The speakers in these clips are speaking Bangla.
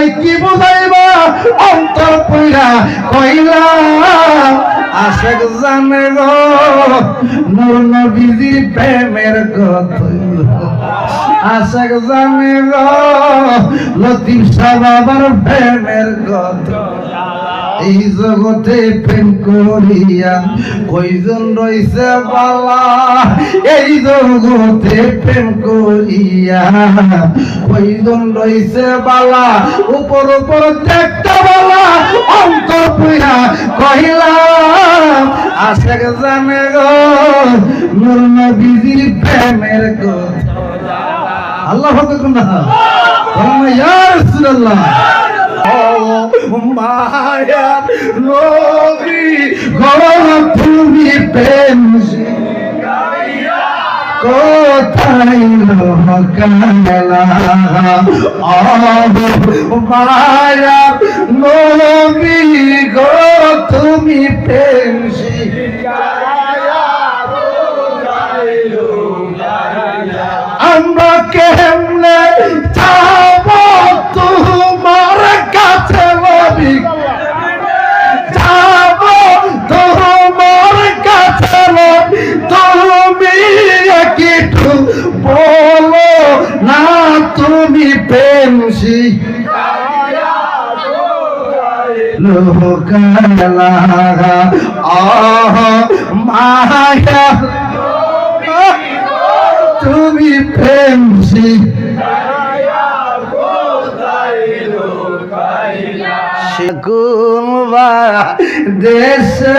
তোমায় কি বুঝাইবা? অন্তর পইরা কইলা, আশেক জানে গো নূর নবীজি প্রেমের কথা আশেক জানে গো, লতিফ সাহেব আবার প্রেমের কথা এই জগতে প্রেম করিয়া কইজন রইছে বালা এই জগতে প্রেম করিয়া কইজন রইছে বালা উপর উপর দেখতে বালা অন্তর পুরা কহিলাম, আশেক জানে গো, নূর নবীজির প্রেমের কথা। আল্লাহ হাফেজ না, ইয়া রাসূলুল্লাহ। মায়া নবী গো তুমি প্রেম কোথায় লোকালা মায়া নবী গো তুমি প্রেম আমরা কেমনে লোকালা আহ মায়া। তুমি প্রেম কোন দেশে।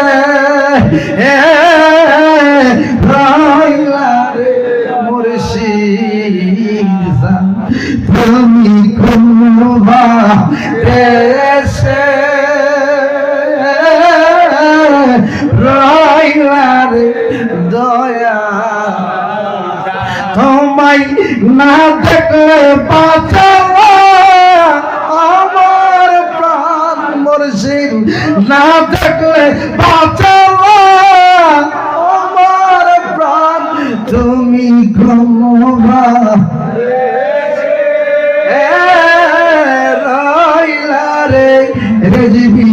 না বাঁচাও আমার প্রাণ মরছিন না দেখলে বাঁচাও আমার প্রাণ তুমি রইলা রে রেজবি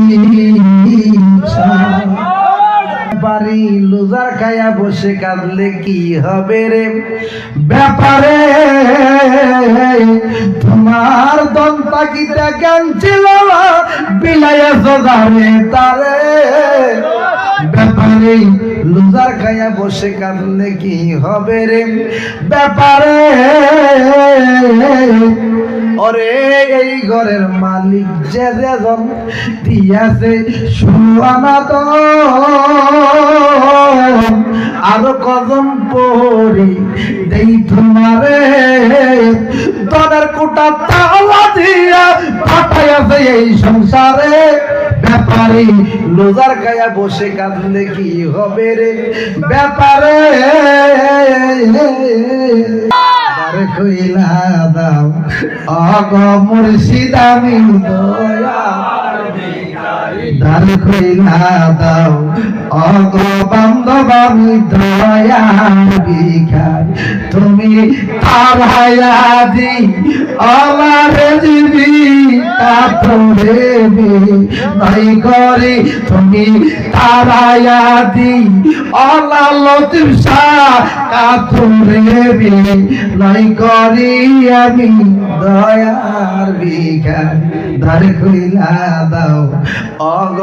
বসে কাঁদলে কি হবে রে? ব্যাপারে তোমার দন্তা গীতা জ্ঞান ছিল বিলাইয়া সদারে তারে। ব্যাপারে লুজার খাইয়া বসে কাঁদলে কি হবে রে? ব্যাপারে ওরে, এই ঘরের মালিক যে যেজন, দিয়াছে সুয়ানা তো আরও কজন পড়ি দেই তোমারে? দনের কোটা তালা দিয়া পাঠাইয়াছে এই সংসারে। ব্যাপারে লোজার গায়া বসে কাঁদলে কি হবে রে? ব্যাপারে আরে কইলা দাও, অগ মুর্শিদ আমি দয়া। দার কইলা দাও অগ বান্ধব আমি দয়া বিখার তুমি তার হায়াদি আমার জীবি তাপরে নাই করে। তুমি তার হায়াদি অলা লতিফ শাহ কাতুরে নাই করি আমি দয়ার বিখার ধার কইলা দাও অগ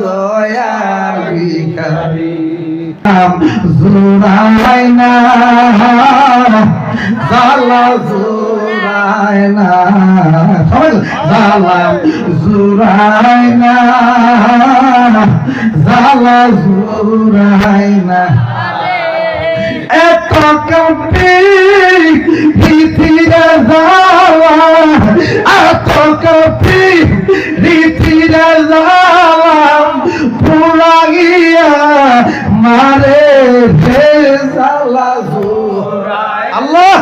দয়ার ভিখারি। জোড়াই না জালা জোড়াই না। জালা জোড়াই না জালা জোড়াই না। এত কপি রীতিরা যাওয়া এত কপি যাওয়া পুরা গিয়া মারে ভেজালা আল্লাহ!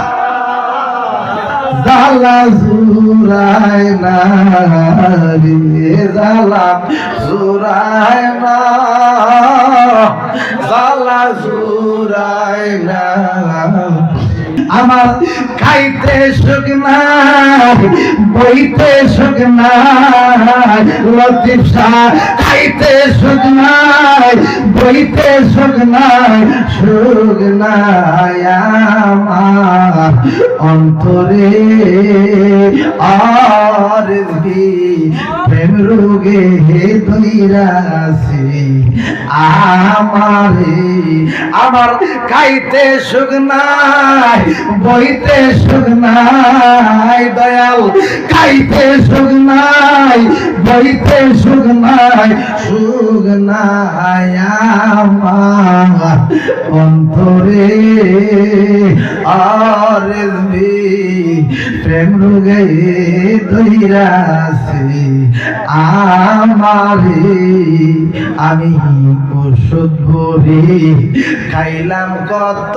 জালা জুরায় না রে জালা জুরায় না। জালা জুরায় না আমার খাইতে সুখ নাই, বইতে সুখ নাই, লতিফ শাহ খাইতে সুখ নাই, বইতে সুখ নাই সুখ নাই আমার অন্তরে। আর প্রেম রোগে দইরাছি আমারে। আমার খাইতে সুখ নাই বইতে সুখ নাই, দয়াল, খাইতে সুখ নাই, বইতে সুখ নাই সুখ নাই অন্তরে। আর প্রেম রোগে দইরাছি আমারে। আমি ওষুধ ভরে, খাইলাম কত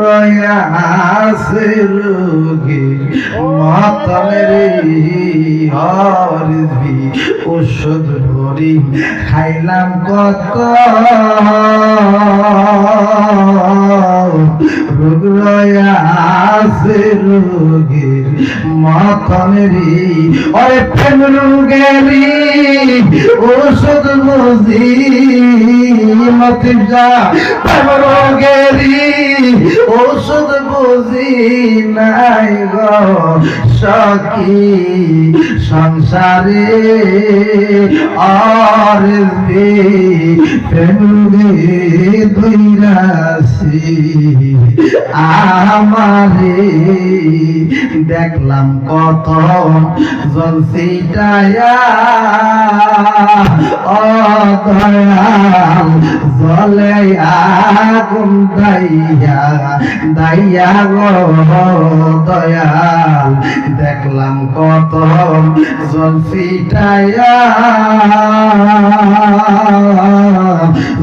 রয়াছে রোগে ওষুধ ভরি খাইলাম কত রোগ ওরে প্রেম ওষুধ বুঝি মতি যা প্রেম রোগেরি ওষুধ বুঝি নাই গো সংসারে আর দুই রাশি আমারে দেখলাম কত জলসিটায়া জলে আগুন দাইয়া দাইয়া গো দয়াল। দেখলাম কত জলসিটায়া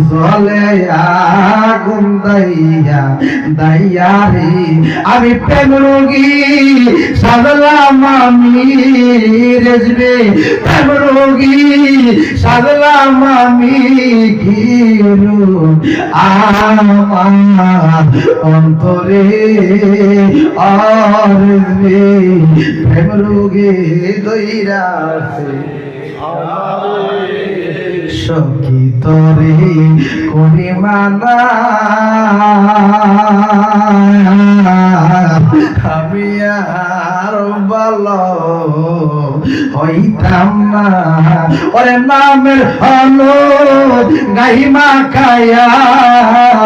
জলে আগুন দাইয়া দাইয়া রে আমি প্রেম রোগী, সাজলাম আমি রেজবে। প্রেম রোগী, সাজলাম আমি ঘিরু আমার অন্তরে আর প্রেম রোগে দৈরাছে সখী তরে করি মানা আমি আর ভালো হইতাম না। ওরে নামের হলো গাইমা খায়া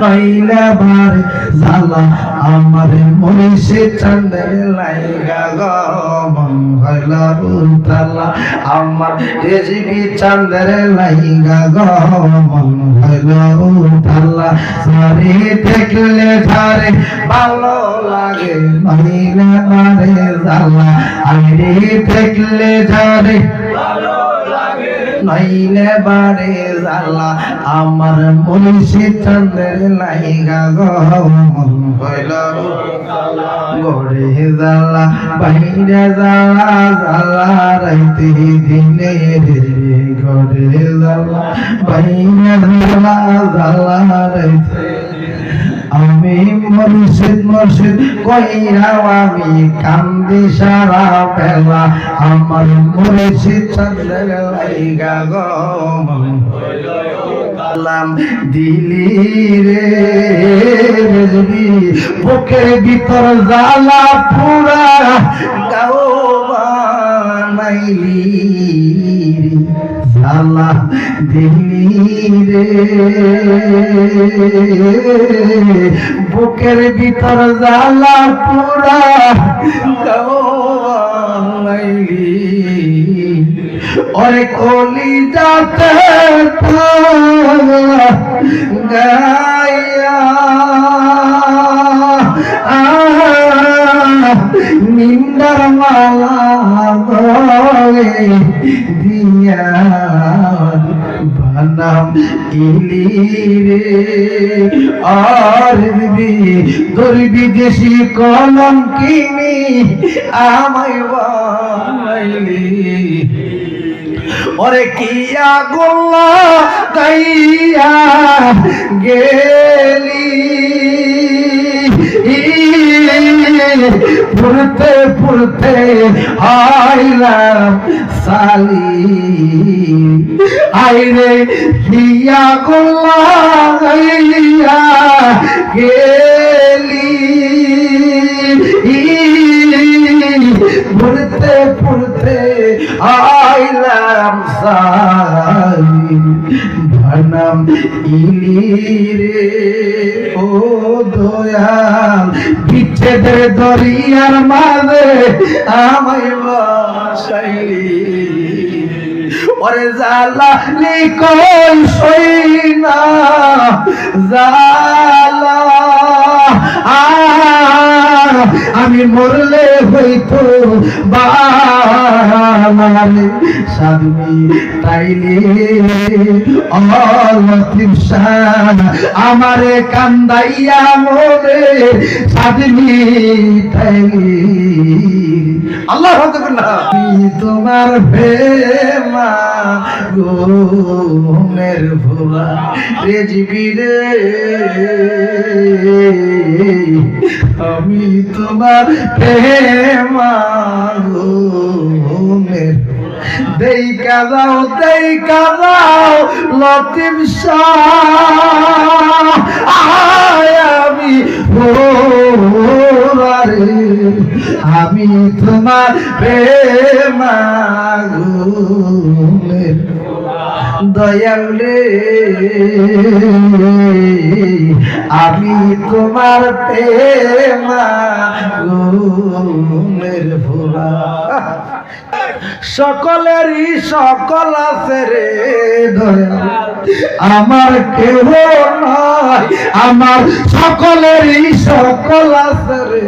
নইলে বারে জ্বালা আমার মনে সে চন্দ্রে লাইগা গমন হইল রুতালা আমার রেজিবি চন্দ্রে লাইগা গমন হইল রুতালা সারে দেখলে ধারে ভালো লাগে নইলে বারে জ্বালা আইরে দেখলে ধারে নইলে বারে জালা আমার মনীষী চন্দ্রের লাইগা গমন হইল গড়ে জালা বাইরে জালা জালা রাইতে দিনে গড়ে জালা বাইরে জালা জালা রাইতে আমি মসজিদ কইরাও আমি কান্দি সারা বেলা। আমার মসজিদ চন্দ্রের লাইগা সালাম দিলি রে রেজবি ভিতর জ্বালা পুরা গাও বানাইলি জ্বালা দিলি বুকের ভিতর জ্বালা পুরা ওরে কলি যাতে গায়া নিন্দার মালা দিয়া। বানাম ইলি রে। আর দিবি দরবি দেশি কলম কিনি, আমায় বানাইলি। ওরে কিয়া গোল্লা গাইয়া গেলি। ফুরতে ফুরতে হাইলাম সালি। আইরে কিয়া গোল্লা গেলি। ফুরতে ফুরতে আইলাম সাই ভানাম ইলি রে ও দয়াল, বিচ্ছেদের দরিয়ার মাঝে আমায় বাসাইলি। ওরে জালা নিকল সই না জালা আমি মরলে হইতো বানালে সাদমি আমারে কান্দাইয়া মোরে সাদমি তাইলে আল্লাহ তোমার প্রেমা গোমের ভোলা রেজবি রে আমি তোমার প্রেমা গোমের দেই কাদাও দেই কাদাও লতিফ শাহ। আমি আমি তোমার প্রেমা গোমের দয়াল রে। আমি তোমার প্রেমা ভোলা। সকলেরই সকল আছে রে আমার কেহ নয় আমার সকলেরই সকল আছে রে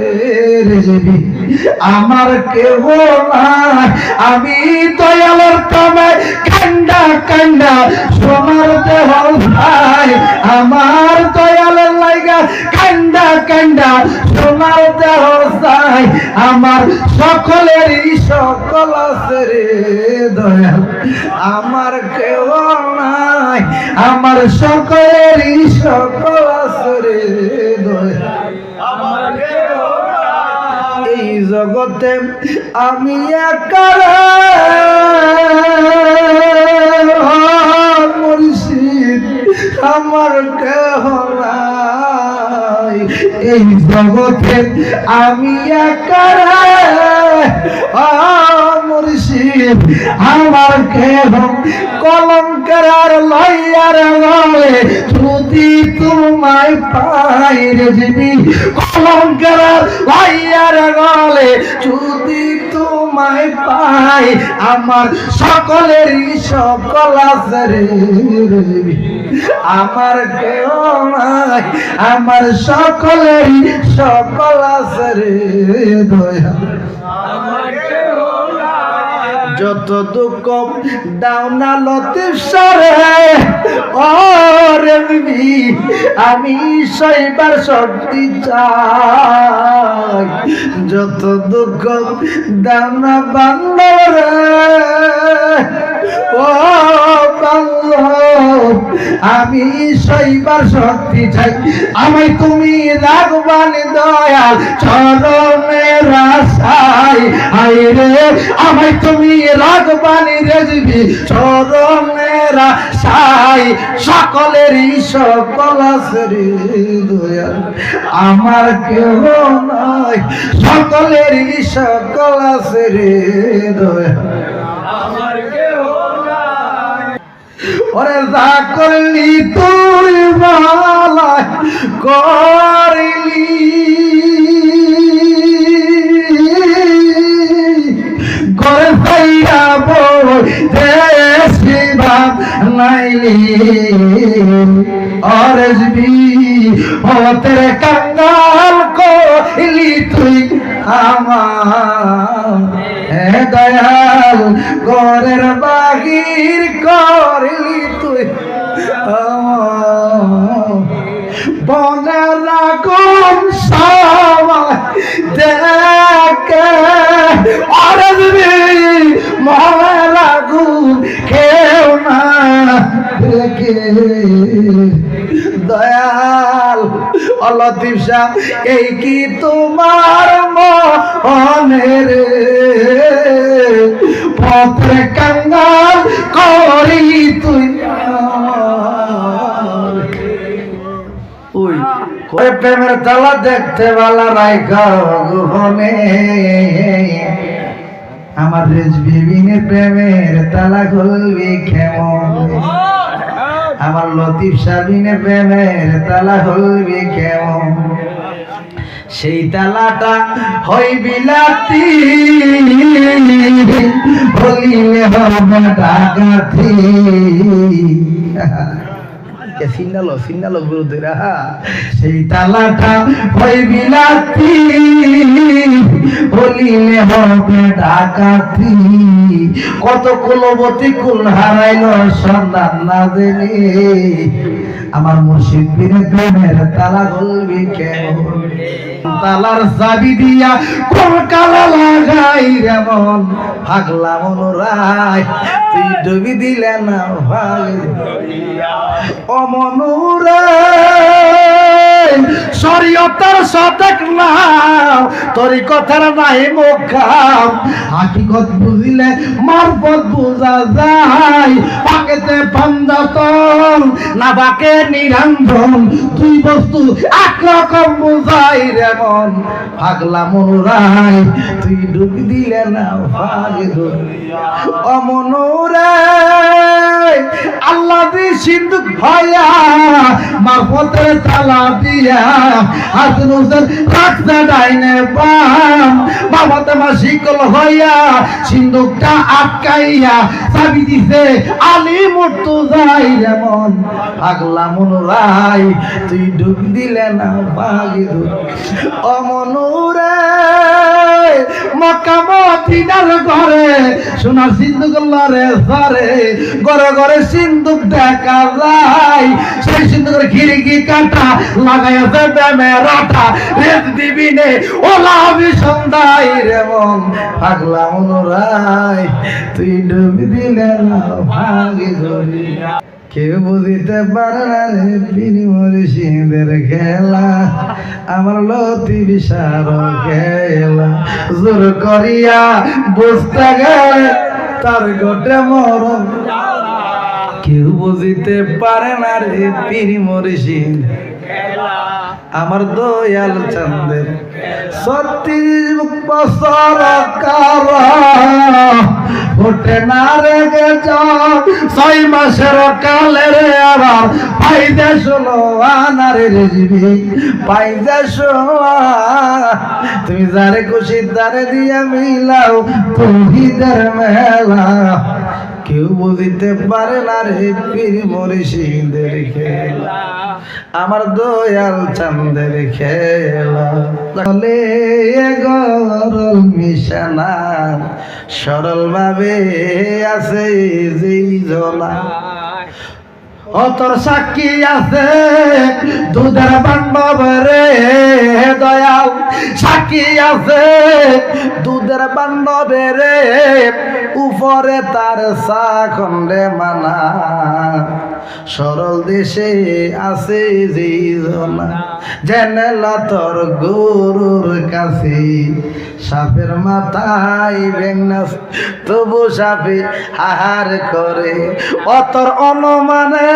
আমার কেহ নাই, আমি দয়ালের কামে কান্ডা কান্ডা সোনার দেহ ভাই আমার দয়ালের লাইগা কান্ডা কান্ডা সোনার দেহ চাই আমার সকলেরই সকল আছে রে দয়াল আমার কেউ নাই আমার সকলেরই সকল আছে রে দয়াল। এই জগতে আমি একা মুর্শিদ আমার কেহ নাই। এই জগতে আমি একা আমার কেহ কলঙ্কার লইয়ার গলে যদি তোমায় পাই রে যিনি কলঙ্কার লইয়ার গলে যদি তোমায় পাই আমার সকল আমার আমার সকল আছে দয়া যত দুঃখ দাও না লতে সরে। বিবি, আমি সইবার শক্তি চাই। যত দুঃখ দাও না বান্দরে ও আমি সইবার শক্তি চাই। আমি তুমি রাগবানি দয়াল চরণের আশাই হাই রে আমি তুমি রাগবানি রেজবি চরণের আশাই সকলেরই সকল আছে রে দয়াল, আমার কেউ নাই সকলেরই সকল আছে রে দয়াল। ওরে যা করলি তুই মালায় করলি। ঘরে পাইয়া বই যে অরজবি হতের কাঙ্গাল কইলি তুই আমার। দয়াল, ঘরের বাহির করলি দয়াল অলতিফ শাহ এই কি তোমার মনের পথে কাঙ্গাল করি তুই ওই প্রেমের তালা দেখতে ভালো রাইখা গোপনে আমার রেজবিবিনের প্রেমের তালা খুলবি কেমন? আমার লতিফ সাবিনে প্রেমের তালা হলবি কেমন? সেই তালাটা হই বিলাতি। বলিলে হবে ডাকাতি। সিনালো গুরুদের গুরুদেরা সেই তালাটা হই বিলাতি বলিলে হবে ডাকাতি। কত কুলবতী কুল হারাইল সন্ধান না জেনে। আমার মুর্শিদ বিনে প্রেমের তালা খুলবি কেমন? তালার চাবি দিয়া কলকালা কালা লাগাই যেমন ভাগলা মনোরায় তুই ডুবি দিলে না ভাই। অমনুরায় শরীয়তার সতেক নাম তোরই কথার নাই মুখাম হাকিকত বুঝিলে বুঝা যায়। পাকেতে না বাকে দুই বস্তু একরকম বুঝাই রেমন পাগলা মনুরাই, তুই ডুবি দিলে না ভাগে আল্লাহ দি সিন্ধু হইয়া মারফতের তালা দিয়া হাসন হোসেন রাখতে ডাইনে বাম। মা শিকল হইয়া, সিন্ধুকটা আটকাইয়া চাবি দিছে, আলী মর্তু যাই যেমন পাগলা মনুরাই তুই ডুব দিলে না পাগি অমনুরাই মক্কা সোনার সিন্ধুক দেখা সেই সিন্ধুকের খিড়কি কাটা লাগাইছে ব্যামে রাটা রেত দিবি নে, ওলা আমি সন্ধ্যায় রে মন, পাগলা তুই ডুবি দিলে ভাগে ধরি কেউ বুঝিতে পারে না রে পিনি মরিষিদের খেলা। আমার লতি বিশার খেলা। জোর করিয়া বুঝতে গেলে তার গোটে মরণ। কেউ বুঝিতে পারে না রে পিনি মরিষিদ আমার দয়াল চন্দের ছত্রিশ বছর কার ওঠে না রে গেছ ছয় মাসের কালে রে আবার পাইতে ষোলো আনারে রেজবি পাইতে তুমি যারে খুশি তারে দিয়া মিলাও তুমি মেলা। কেউ বুঝিতে পারে না রে পীর মরিষিদের খেলা। আমার দয়াল চান্দের খেলা। গরল মিশানা সরল ভাবে আছে যেই জনা অতর সাক্ষী আছে দুধের বান্ধব রে দয়াল। সাক্ষী দুধের বান্ধব রে, উপরে তার সা খন্ডে মানা। সরল দেশে আছে যে জনা তোর গরুর কাছে। সাপের মাথায় বেঙ্গাস তবু সাপে আহার করে। অতর অনুমানে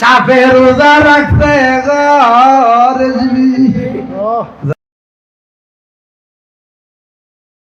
সাপে রোজা রাখতে গো